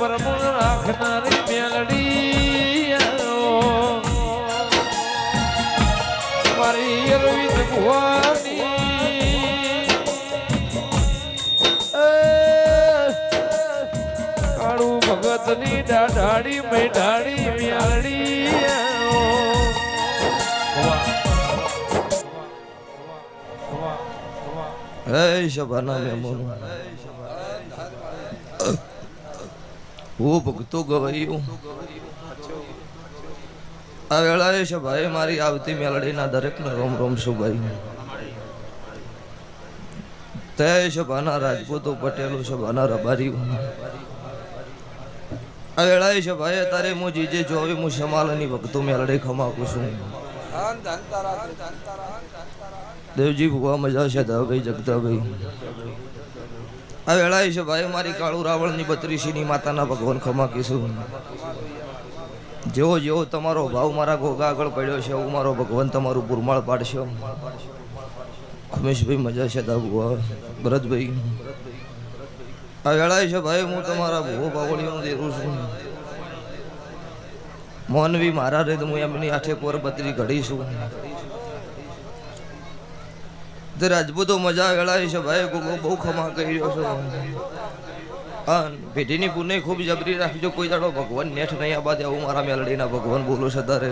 પરમ રાખનારી મેલડી મારી અરવિંદ ભુવાની કાળુ ભગતની દાઢાડી મેઢાડી મેલડી હે શબાના મેમોન હું ભક્તો ગવાયું. આ વેળાએ સભાએ મારી આવતી મેલડીના દરેકને રોમ રોમ શુભાઈ તે સભાના રાજપૂતો પટેલો શભાના રબારીઓ. આ વેળાએ સભાએ તારે હું જીજે જોવી હું શમાલની ભક્તો મેલડી ખમાકું છું. દેવજી ભુવા મજા છે ભાઈ જગદાભાઈ આ વેળાય છે ભાઈ મારી કાળુ રાવણની બત્રીસીની માતાના ભગવાન ખમા કીશું જેવો જેવો તમારો ભાવ મારા ઘોઘા આગળ પડ્યો છે એવું મારો ભગવાન તમારું પુરમાળ પાડશે. ખમેશભાઈ મજા છે દાબુઆ ભરતભાઈ. આ વેળાય છે ભાઈ, હું તમારા ભૂવો બાવળીઓનું દેરું છું. મોનવી મારા રે તો હું એમની આઠે પર બત્રી ઘડીશું તે રાજપૂતો મજા વેળાય છે ભાઈ ગોગો બહુ ખમા કરી રહ્યો છો. હા, પેઢીની પુને ખૂબ જબરી રાખજો, કોઈ દાડો ભગવાન નેઠ નહીં, આ બાદ આવું મારા મેલડીના ભગવાન બોલો છે તારે.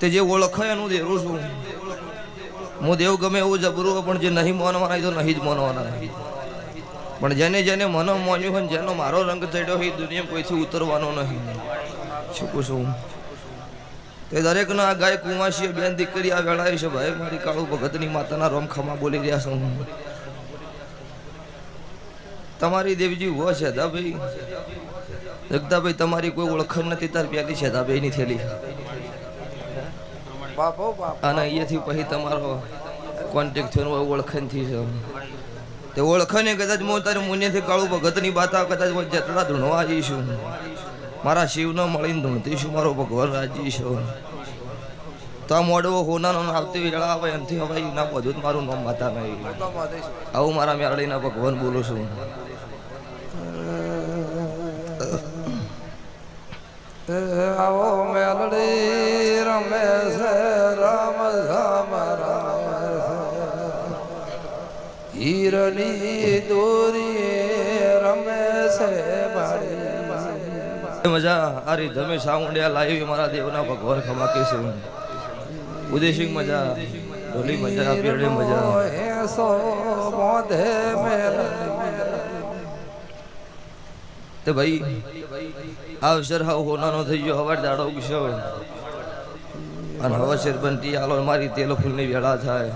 તે જે ઓળખાય એનું દેરું છું. હું દેવ ગમે એવું જબરું પણ જે નહીં માનવાના એ તો નહીં જ માનવાના પણ જેને જેને મનો માન્યું હોય જેનો મારો રંગ ચડ્યો હોય દુનિયા કોઈથી ઉતરવાનો નહીં. શું કહું છું તે દરેકના આ ગાય કુમાશી બેન દીકરી આ વેળાએ છે ભાઈ મારી કાળુ ભગતની માતાના રોમખામાં બોલી રહ્યા છું. તમારી દેવજી હો છે ભાઈ જગદાભાઈ તમારી કોઈ ઓળખણ નથી તાર પેલી છે ભાઈ ની થેલી અને અહીંયાથી પછી તમારો કોન્ટેક્ટ થયો ઓળખણ ઓળખાણથી છે. તે ઓળખાને કદાચ હું તારી મુન્યથી કાળુ ભગતની બાતા કદાચ જેટલા ધૂણવા જઈશું મારા શિવને મળીને ધૂણતીશું, મારો ભગવાન રાજી છે તો આ મોડવો હોનાનો આવતી વેળા આવે એમથી હવે ના બધું મારું નામ માતા નહીં. આવું મારા મેરડીના ભગવાન બોલું છું. આવો મેલડી રમે છે, રામ ધામ રામ હીરની દોરી રમે છે બાળી મજા. આ રી ધમે સાઉન્ડિયા લાવી મારા દેવના ભગવાન ખમાકી છે ઉદયસિંહ મજા. ઢોલી મજા, પીરડે મજા. સો મોધે તે ભાઈ, આ અવસર હાવ હોનાનો થઈ ગયો. હવાર દાડો ઉગશો અને હવે શેરબંટી આલો મારી તેલો ફૂલની વેળા થાય.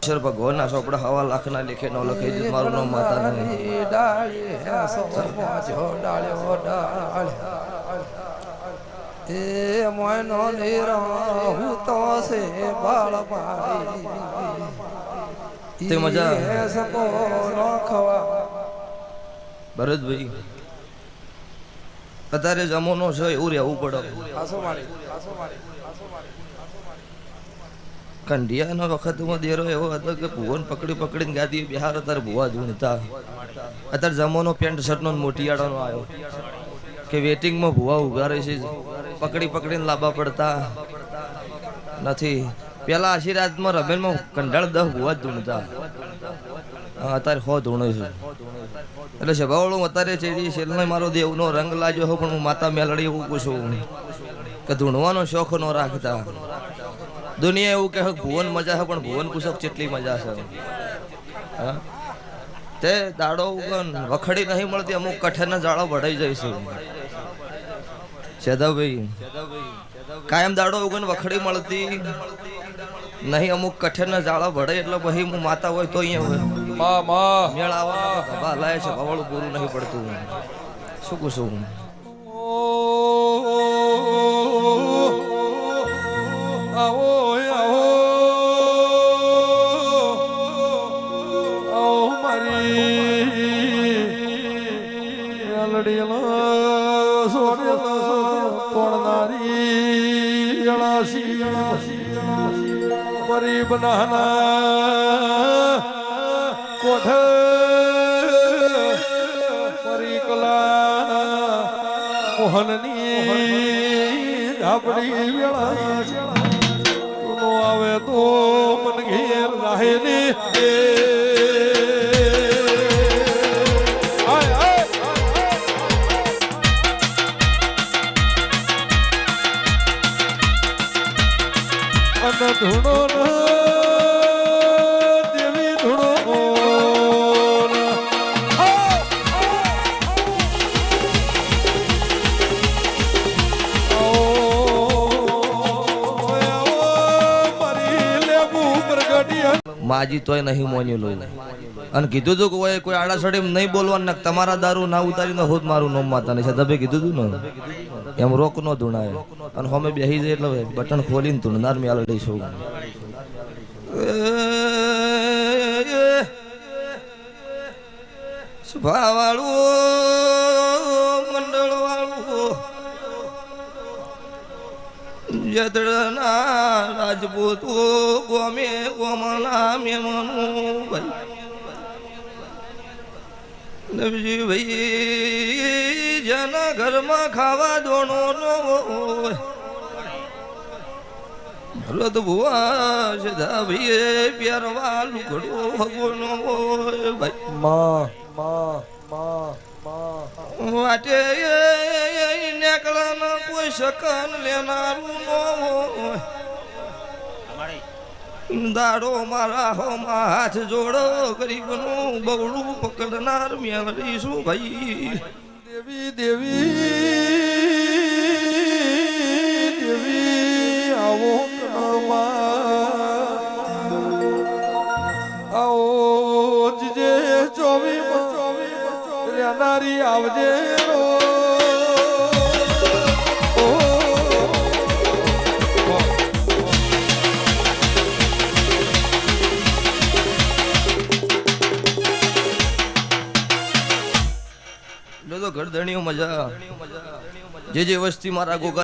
અવસર ભગવાનના ચોપડા હવા લાખના લેખે ન લખાઈ દે મારું નામ માતા એ મોયનો નિરાહુ તો છે બાળ પાડી તે મજા. સકો નખવા ભરતભાઈ અત્યારે જમોનો છે એવું રહેવું પડે. આસો મારી આસો મારી આસો મારી. કંઢિયાનો વખતમાં દેરો એવો હતો કે ભુવન પકડી પકડીને ગાદી બિહાર અત્યારે ભુવા ધૂણતા અત્યારે જમોનો પેન્ટ, શર્ટનો મોટિયાળાનો આવ્યો. કે વેટિંગમાં ભુવા ઊભા રહે છે, પકડી પકડીને લાંબા પડતા. નથી. પેલા આશીર્વાદમાં રમેલમાં કંડાળ દહ ભુવા ધૂણતા અત્યારે હો ધૂણે છે. એટલે સભાવાળું અત્યારે ચેડી શેલનો મારો દેવનો રંગ લાગ્યો હો, પણ હું માતા મેલડી એવું પૂછું. કે ધૂણવાનો શોખ ન રાખતા. દુનિયા એવું કહે ભુવન મજા છે પણ ભુવન પુસ્તક કેટલી મજા છે. હા? તે દાડો ઉગન વખડી નહીં મળતી અમુક કઠેરના જાળો વઢાઈ જાય છે સેદાભાઈ કાયમ દાડો ઉગન વખડી મળતી નહીં અમુક કઠેરના જાળા ભળે એટલે પછી હું માતા હોય તો અહીંયા હોય. મા મા. મેળાવા લાય છે ભવાળું પૂરું નહીં પડતું. શું કહું છું તોડનારી મારી બનાના કોઠ તારી કલા મોહનની આપણી વેળા આવે તો મન ઘેર રાહે ને ધૂણો માજી તોય નહીં મોન્યું લોહી અને કીધું તું કે કોઈ આડાસડી નહીં બોલવાનું તમારા દારૂ ના ઉતારીને હોત મારું નોમ માતા નહીં તમે કીધું તું ને એમ રોક નો ધૂણાય અને હોમે બેસી જાય એટલે બટન ખોલીને ધૂણનાર મેં આલડી છું સભાવાળું જતડના રાજપૂત ગોમે મે મેમનું ભાઈ નવજી ભાઈ જેના ઘરમાં ખાવા દોણો નો ભરત ભુવા સીધા ભાઈ પ્યારવા લુગડો ભગવાનો ભાઈ માં માં માં વાટે નેકળાના શકન લેનારું દાડો મારા હોમાં હાથ જોડો, ગરીબનું બવડું પકડનાર મેળવી શું ભાઈ? દેવી દેવી દેવી, આવો આવો જે ચોવી ચોવી આવજે તો મજા. જે જે વસ્તી મારા ગોગા